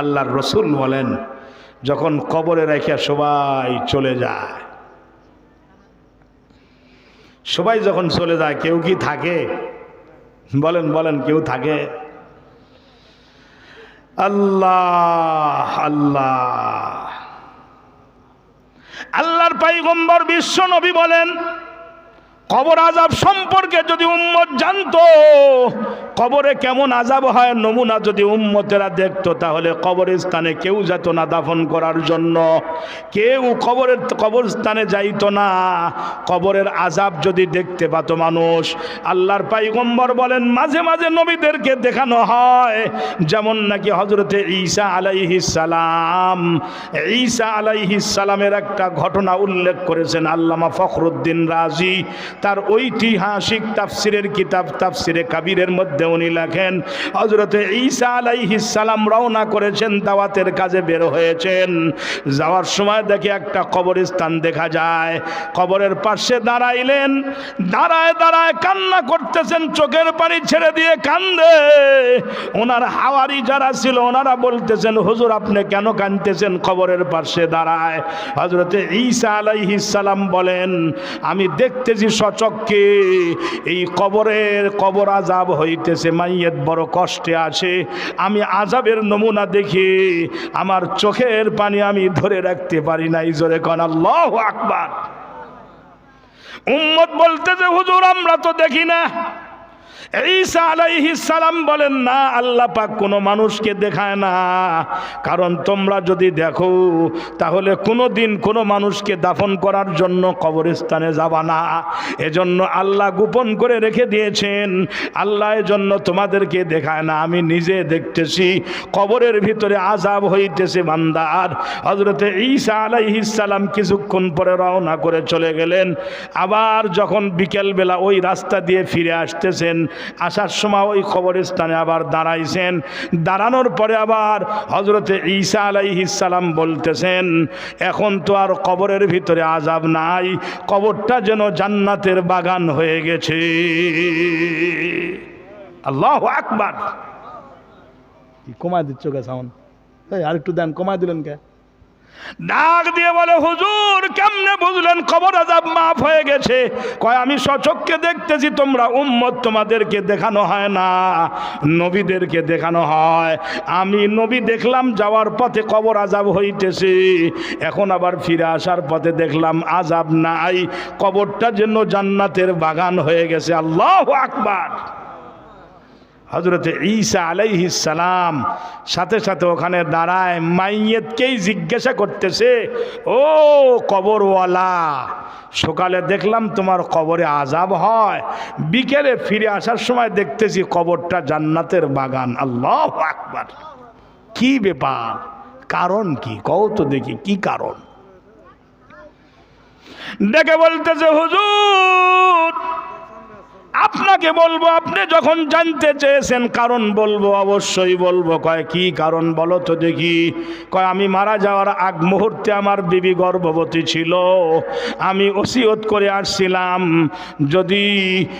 আল্লাহর রসুল বলেন, যখন কবরে রেখে সবাই চলে যায়। সবাই যখন চলে যায়, কেউ কি থাকে? বলেন বলেন, কেউ থাকে? আল্লাহ আল্লাহ। আল্লাহর পাইগম্বর বিশ্ব নবী বলেন কবর আজাব সম্পর্কে যদি উম্মত জানতো, কবরে কেমন আজাব হয়, নমুনা যদি উম্মতেরা দেখতো, তাহলে কবরস্থানে কেউ যেত না দাফন করার জন্য। কেউ কবরের, কবরস্থানে যাইত না। কবরের আজাব যদি দেখতে পাতো মানুষ, আল্লাহর পাইগম্বর বলেন, মাঝে মাঝে নবীদেরকে দেখানো হয়। যেমন নাকি হজরতে ঈসা আলাইহিসালাম ঈসা আলাইহিসালামের একটা ঘটনা উল্লেখ করেছেন আল্লামা ফখরুদ্দিন রাজি। তার ঐতিহাসিক তাফসিরের কিতাব তাফসিরে কাবিরের মধ্যে উনি লেখেন হজরতে ঈসা আলাইহিসালাম রওনা করেছেন, দাওয়াতের কাজে বের হয়েছেন। যাওয়ার সময় দেখে একটা কবরস্থান দেখা যায়। কবরের পাশে দাঁড়াইলেন, দাঁড়ায় দাঁড়ায় কান্না করতেছেন, চোখের পানি ছেড়ে দিয়ে কান্দে। ওনার হাওয়ারি যারা ছিল, ওনারা বলতেছেন, হুজুর, আপনি কেন কান্দতেছেন কবরের পাশে দাঁড়ায়? হজরতে ঈসা আলাইহিসালাম বলেন, আমি দেখতেছি সচককে এই কবরের কবর আজাব হইতেছে, মাইয়ের বড় কষ্টে আছে আমি আজাবের নমুনা দেখি, আমার চোখের পানি আমি ধরে রাখতে পারি না এই জোরে কন আল্লাহ আকবার। উম্মত বলতেছে, হুজুর, আমরা তো দেখি না। ঈসা আলাইহিস সালাম বলেন, না, আল্লাহ পাক কোনো মানুষকে দেখায় না। কারণ তোমরা যদি দেখো, তাহলে কোনো দিন কোনো মানুষকে দাফন করার জন্য কবরস্থানে যাবা না। এজন্য আল্লাহ গোপন করে রেখে দিয়েছেন। আল্লাহ এজন্য তোমাদেরকে দেখায় না। আমি নিজে দেখতেছি, কবরের ভিতরে আজাব হইতেছে বান্দার হজরতে ঈসা আলাইহিস সালাম কিছুক্ষণ পরে রওনা করে চলে গেলেন। আবার যখন বিকেলবেলা ওই রাস্তা দিয়ে ফিরে আসতেছেন আসার সময় ওই কবরস্থানে আবার দাঁড়াইছেন। দাঁড়ানোর পরে আবার হজরতে ঈসা আলাইহিসালাম বলতেছেন, এখন তো আর কবরের ভিতরে আজাব নাই, কবরটা যেন জান্নাতের বাগান হয়ে গেছে। আল্লাহ আকবার। কমায় দিচ্ছ কে সাউন্ড? এই আরেকটু দেন, কমায় দিলেন কে? ডাক দিয়ে বলে, হুজুর, কেমনে বুঝলেন? খবর আজাব মাফ হয়ে গেছে। কয়, আমি সচক্ষে দেখতেছি, তোমরা উম্মত তোমাদেরকে দেখানো হয় না, নবীদেরকে দেখানো হয়। আমি নবী দেখলাম, যাওয়ার পথে কবর আজাব হইতেছে। এখন আবার ফিরে আসার পথে দেখলাম, আজাব নাই। কবরটা যেন জান্নাতের বাগান হয়ে গেছে। আল্লাহ আকবার। হজরতে ঈসা সালাম সাথে সাথে ওখানে দাঁড়ায়, মাইয়েতকেই জিজ্ঞাসা করতেছে, ও কবরওয়ালা, সকালে দেখলাম তোমার কবরে আজাব হয়, বিকেলে ফিরে আসার সময় দেখতেছি কবরটা জান্নাতের বাগান। আল্লাহ আকবার। কি ব্যাপার? কারণ কি? কও তো দেখি, কি কারণ? ডেকে বলতেছে, হুজুর আপনাকে বলব, আপনি যখন জানতে চেয়েছেন কারণ বলব, অবশ্যই বলব। কয়, কি কারণ বলো তো দেখি। কয়, আমি মারা যাওয়ার আগ মুহূর্তে আমার বিবি গর্ভবতী ছিল। আমি ওসিয়ত করে আসছিলাম। যদি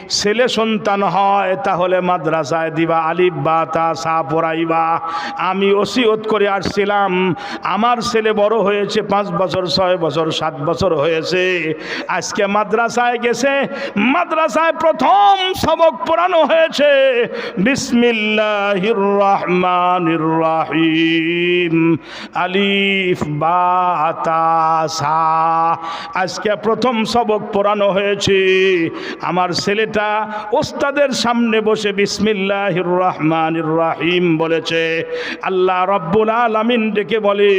ছেলে সন্তান হয়, তাহলে মাদ্রাসায় দিবা, আলিফ, বা, তা, সা পড়াইবা। আমি ওসিয়ত করে আসছিলাম। আমার ছেলে বড় হয়েছে, পাঁচ বছর, ছয় বছর, সাত বছর হয়েছে। আজকে মাদ্রাসায় গেছে। মাদ্রাসায় প্রথম সবক পড়ানো হয়েছে। বিসমিল্লাহির রহমানির রহিম আলিফ, বা সা। আজকে প্রথম সবক পড়ানো হয়েছে। আমার ছেলেটা ওস্তাদের সামনে বসে বিসমিল্লাহির রহমানির রহিম বলেছে, আল্লাহ রব্বুল আলামিন ডেকে বলে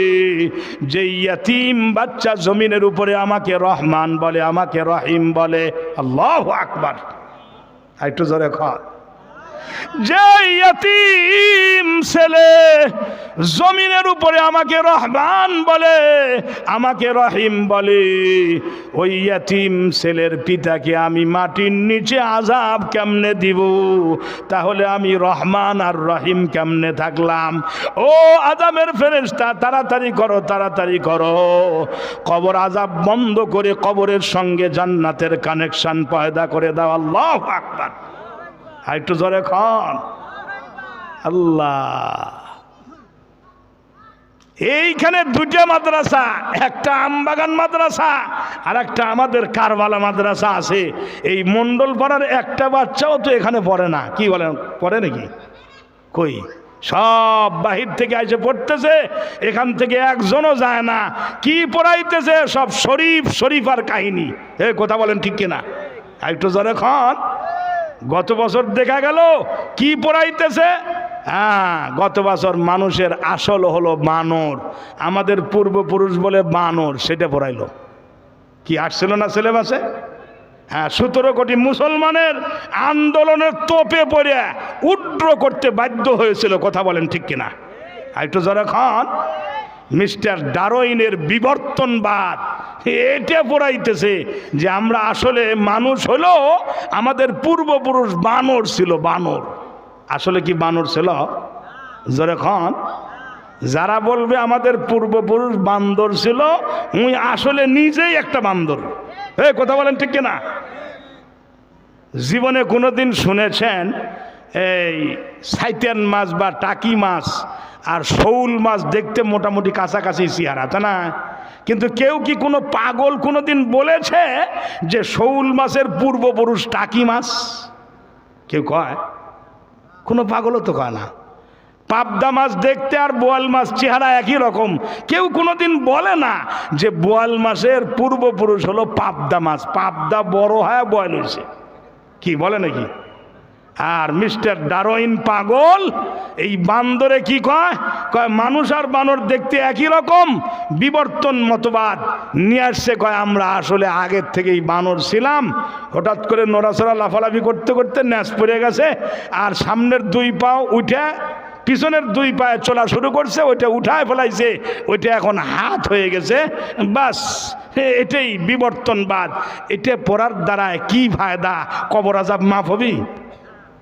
যে, ইয়াতিম বাচ্চা জমিনের উপরে আমাকে রহমান বলে, আমাকে রহিম বলে। আল্লাহ আকবার। একটু জোরে খর যে ছেলে জমিনের উপরে আমাকে রহমান বলে, আমাকে রহিম বলে, ওই ইয়াতিম ছেলের পিতাকে আমি মাটির নিচে আজাব কেমনে দিব? তাহলে আমি রহমান আর রহিম কেমনে থাকলাম? ও আজামের ফেরেস্তা তাড়াতাড়ি করো তাড়াতাড়ি করো। কবর আজাব বন্ধ করে কবরের সঙ্গে জান্নাতের কানেকশন পয়দা করে দাও। আল্লাহ আকবার। আর একটু জোরে খন। আল্লাহ। এইখানে দুটা মাদ্রাসা, একটা আমবাগান মাদ্রাসা আর একটা আমাদের কারবালা মাদ্রাসা আছে। এই মণ্ডল পাড়ার একটা বাচ্চাও তো এখানে পড়ে না। কি বলেন, পড়ে নাকি? কই? সব বাহির থেকে এসে পড়তেছে, এখান থেকে একজনও যায় না। কি পড়াইতেছে? সব শরীফ শরীফার কাহিনী। এ, কথা বলেন ঠিক কিনা? আর একটু জোরে খন। গত বছর দেখা গেল, কি পড়াইতেছে? হ্যাঁ গত বছর মানুষের আসল হলো বানর। আমাদের পূর্বপুরুষ বলে বানর, সেটা পড়াইল। কি আসছিল না সিলেবাসে? হ্যাঁ সতেরো কোটি মুসলমানের আন্দোলনের তোপে পড়ে উড্র করতে বাধ্য হয়েছিল, কথা বলেন ঠিক কিনা? একটু যারা খান। মিস্টার ডারোইনের বিবর্তনবাদ এটা পড়াইতেছে যে আমরা আসলে মানুষ হলো আমাদের পূর্বপুরুষ বানর ছিল, বানর। আসলে কি বানর ছিল? জোরে খান। যারা বলবে আমাদের পূর্বপুরুষ বান্দর ছিল উনি আসলে নিজেই একটা বান্দর। এই কথা বলেন ঠিক কিনা? জীবনে কোনোদিন শুনেছেন, এই সাইতেন মাছ বা টাকি মাছ আর শৌল মাছ দেখতে মোটামুটি কাছাকাছি চেহারা তা না? কিন্তু কেউ কি কোনো পাগল কোনো দিন বলেছে যে শৌল মাছের পূর্বপুরুষ টাকি মাছ কেউ কয়? কোনো পাগলও তো কয় না। পাবদা মাছ দেখতে আর বোয়াল মাছ চেহারা একই রকম। কেউ কোনোদিন বলে না যে বোয়াল মাছের পূর্বপুরুষ হলো পাবদা মাছ পাবদা বড় হয় বয়েল হয়েছে। কি বলে নাকি? আর মিস্টার ডারোইন পাগল, এই বান্দরে কি কয়? কয়, মানুষ আর বানর দেখতে একই রকম, বিবর্তন মতবাদ। নিয়ে আসছে, কয়, আমরা আসলে আগের থেকেই বানর ছিলাম। হঠাৎ করে নড়াচড়া, লাফালাফি করতে করতে ন্যাস পড়ে গেছে, আর সামনের দুই পাও উঠে, পিছনের দুই পায়ে চলা শুরু করছে, ওইটা উঠায় ফেলাইছে, ওইটা এখন হাত হয়ে গেছে। বাস এটাই বিবর্তনবাদ। এটা পড়ার দ্বারা কি ফায়দা? কবর আজাব মাফ হবি?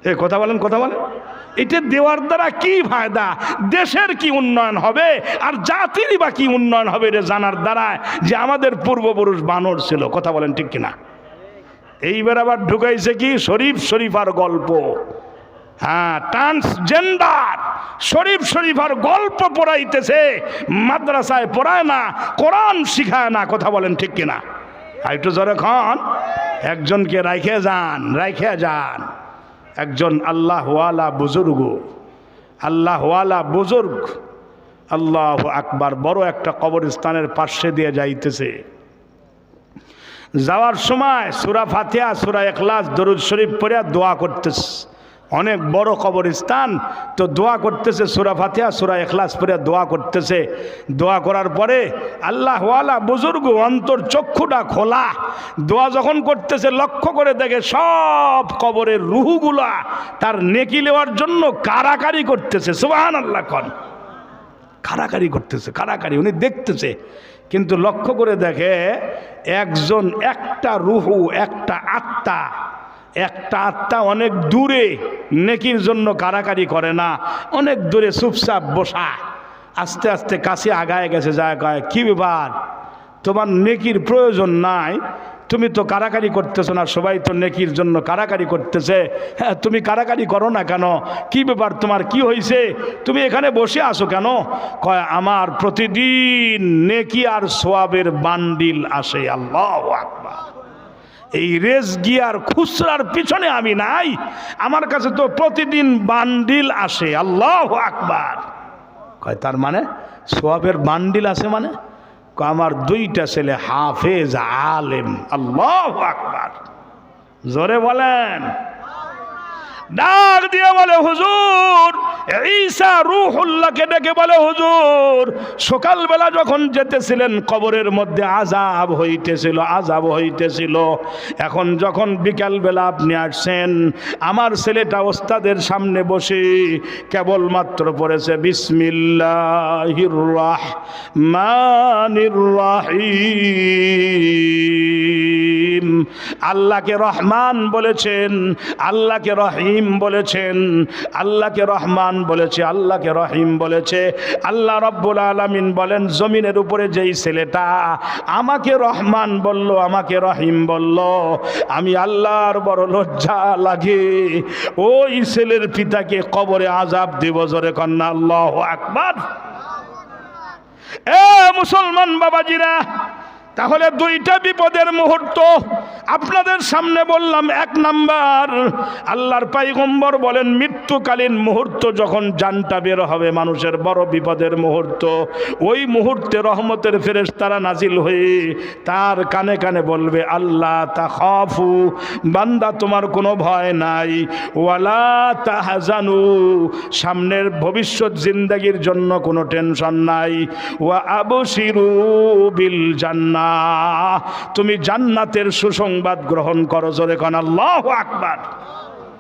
এ, কথা বলেন কথা বলেন। এটা দেওয়ার দ্বারা কি ফায়দা? দেশের কি উন্নয়ন হবে? আর জাতিরই বা কি উন্নয়ন হবে এটা জানার দ্বারা যে আমাদের পূর্বপুরুষ বানর ছিল, কথা বলেন ঠিক কিনা? এইবার আবার ঢুকাইছে কি? শরীফ শরীফার গল্প। হ্যাঁ ট্রান্সজেন্ডার শরীফ শরীফার গল্প পড়াইতেছে, মাদ্রাসায় পড়ায় না, কোরআন শিখায় না, কথা বলেন ঠিক কিনা? একটু জোরে খান। একজনকে রাইখে যান রাইখে যান। একজন আল্লাহওয়ালা বুজুর্গ। আল্লাহওয়ালা বুজুর্গ। আল্লাহ আকবার, বড় একটা কবরস্থানের পার্শ্বে দিয়ে যাইতেছে। যাওয়ার সময় সুরা ফাতিয়া সুরা এখলাস দরুদ শরীফ পড়ে দোয়া করতেছে। অনেক বড় কবরস্থান। তো দোয়া করতেছে সুরা ফাতিয়া সুরা এখলাস পরে দোয়া করতেছে। দোয়া করার পরে আল্লাহ আল্লাহওয়ালা বুজুর্গ অন্তর চক্ষুটা খোলা। দোয়া যখন করতেছে, লক্ষ্য করে দেখে সব কবরের রুহুগুলা তার নেকি নেওয়ার জন্য কারাকারি করতেছে। সুবাহান আল্লাহ কন। কারাকারি করতেছে, কারাকারি। উনি দেখতেছে, কিন্তু লক্ষ্য করে দেখে একজন একটা রুহু, একটা আত্মা একটা আত্মা অনেক দূরে নেকির জন্য কারাকারি করে না, অনেক দূরে চুপচাপ বসা আস্তে আস্তে কাছে আগায় গেছে, যায় কয়, কী ব্যাপার? তোমার নেকির প্রয়োজন নাই। তুমি তো কারাকারি করতেছো না, সবাই তো নেকির জন্য কারাকারি করতেছে। হ্যাঁ তুমি কারাকারি করো না কেন? কি ব্যাপার? তোমার কি হয়েছে তুমি এখানে বসে আসো কেন? কয়, আমার প্রতিদিন নেকি আর সোয়াবের বান্ডিল আসে, আল্লাহ আকবার। এই রেস গিয়ার খুচরার পিছনে আমি নাই। আমার কাছে তো প্রতিদিন বান্ডিল আসে, আল্লাহ আকবার। কয়, তার মানে? সোয়াবের বান্ডিল আছে মানে? আমার দুইটা ছেলে হাফেজ, আলেম, আল্লাহ আকবার। জোরে বলেন। ডাক দিয়ে বলে, হুজুর, ঈসা রুহুল্লাহকে ডেকে বলে, হুজুর, সকালবেলা যখন যেতেছিলেন, কবরের মধ্যে আজাব হইতেছিল আজাব হইতেছিল। এখন যখন বিকালবেলা আপনি আসছেন, আমার ছেলেটা ওস্তাদের সামনে বসে কেবলমাত্র পড়েছে, বিসমিল্লাহির রাহমানির রাহিম। আল্লাহকে রহমান বলেছেন, আল্লাহকে রহিম বলেছেন, আল্লাহকে রহমান বলেছে, আল্লাহকে রহিম বলেছে। আল্লাহ রব্বুল আলমিন বলেন, জমিনের উপরে যেই ছেলেটা আমাকে রহমান বলল, আমাকে রহিম বলল, আমি আল্লাহর বড় লজ্জা লাগে। ওই ছেলের পিতাকে কবরে আজাব দেব জোরে কন্যা, আল্লাহ আকবার। এ মুসলমান বাবাজিরা তাহলে দুইটা বিপদের মুহূর্ত। আপনাদের সামনে বললাম, এক নাম্বার, আল্লাহর পাইগম্বর বলেন, মৃত্যুকালীন মুহূর্ত যখন জানটা বের হবে, মানুষের বড় বিপদের মুহূর্ত। ওই মুহূর্তে রহমতের ফেরেশ তারা নাজিল হয়ে তার কানে কানে বলবে, আল্লাহ তা খফু বান্দা তোমার কোনো ভয় নাই। ওয়ালা তাহাজানু, সামনের ভবিষ্যৎ জিন্দাগির জন্য কোনো টেনশন নাই। ওয়া আবশিরু বিল জান্নাহ তুমি জান্নাতের সুসংবাদ গ্রহণ করো জোরে কন আল্লাহ আকবার।